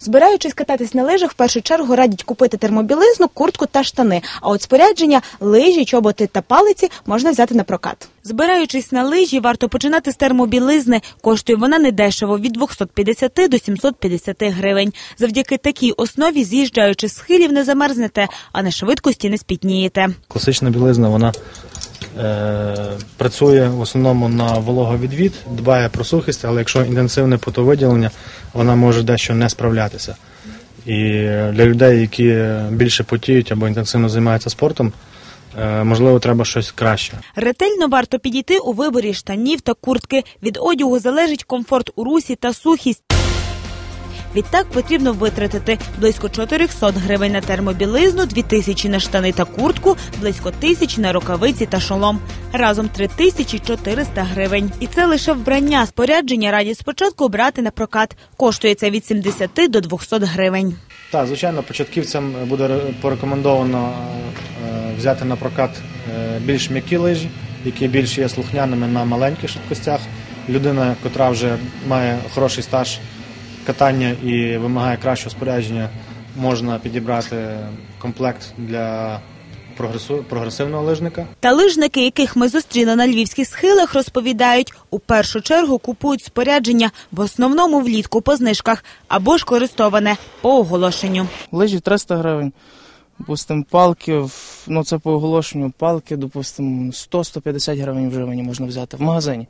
Збираючись кататись на лижах, в першу чергу радять купити термобілизну, куртку та штани. А от спорядження, лижі, чоботи та палиці можна взяти на прокат. Збираючись на лижі, варто починати з термобілизни. Коштує вона недешево від 250 до 750 гривень. Завдяки такій основі, з'їжджаючи з схилів, не замерзнете, а на швидкості не спітнієте. Класична білизна вона працює в основному на вологовідвід, дбає про сухість, але якщо інтенсивне потовиділення, вона може дещо не справлятися. І для людей, які більше потіють або інтенсивно займаються спортом, е, можливо, треба щось краще. Ретельно варто підійти у виборі штанів та куртки. Від одягу залежить комфорт у русі та сухість. Відтак потрібно витратити близько 400 гривень на термобілизну, 2000 на штани та куртку, близько 1000 на рукавиці та шолом. Разом 3400 гривень. І це лише вбрання. Спорядження радять спочатку брати на прокат. Коштує це від 70 до 200 гривень. Так, звичайно, початківцям буде порекомендовано е, взяти на прокат е, більш м'які лижі, які більш є слухняними на маленьких швидкостях. Людина, котра вже має хороший стаж катання і вимагає кращого спорядження, можна підібрати комплект для прогресивного лижника. Та лижники, яких ми зустріли на львівських схилах, розповідають, у першу чергу купують спорядження в основному влітку по знижках або ж користоване по оголошенню. Лижі 300 гривень. Допустим, палки, ну це по оголошенню, палки, допустим, 100-150 гривень вживані можна взяти в магазині.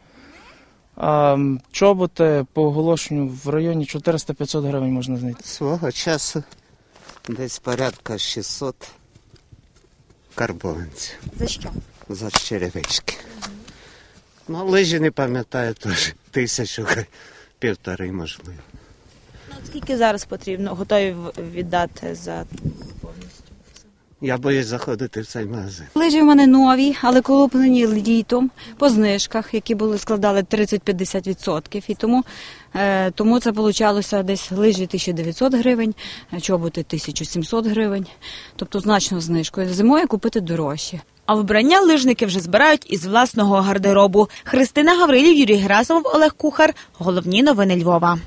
Чоботи по оголошенню в районі 400-500 гривень можна знайти. Свого часу десь порядка 600 карбованців За що? за черевички. Ну, лижі не пам'ятаю теж тисячу, півтори, можливо. Скільки зараз потрібно готові віддати за Я боюсь заходити в цей магазин. Лижі в мене нові, але куплені літом по знижках, які були складали 30-50%. І тому, е, тому це получалося десь лижі 1900 гривень, чоботи 1700 гривень, тобто значно знижкою. Зимою купити дорожче. А вбрання лижники вже збирають із власного гардеробу. Христина Гаврилів, Юрій Герасимов, Олег Кухар. Головні новини Львова.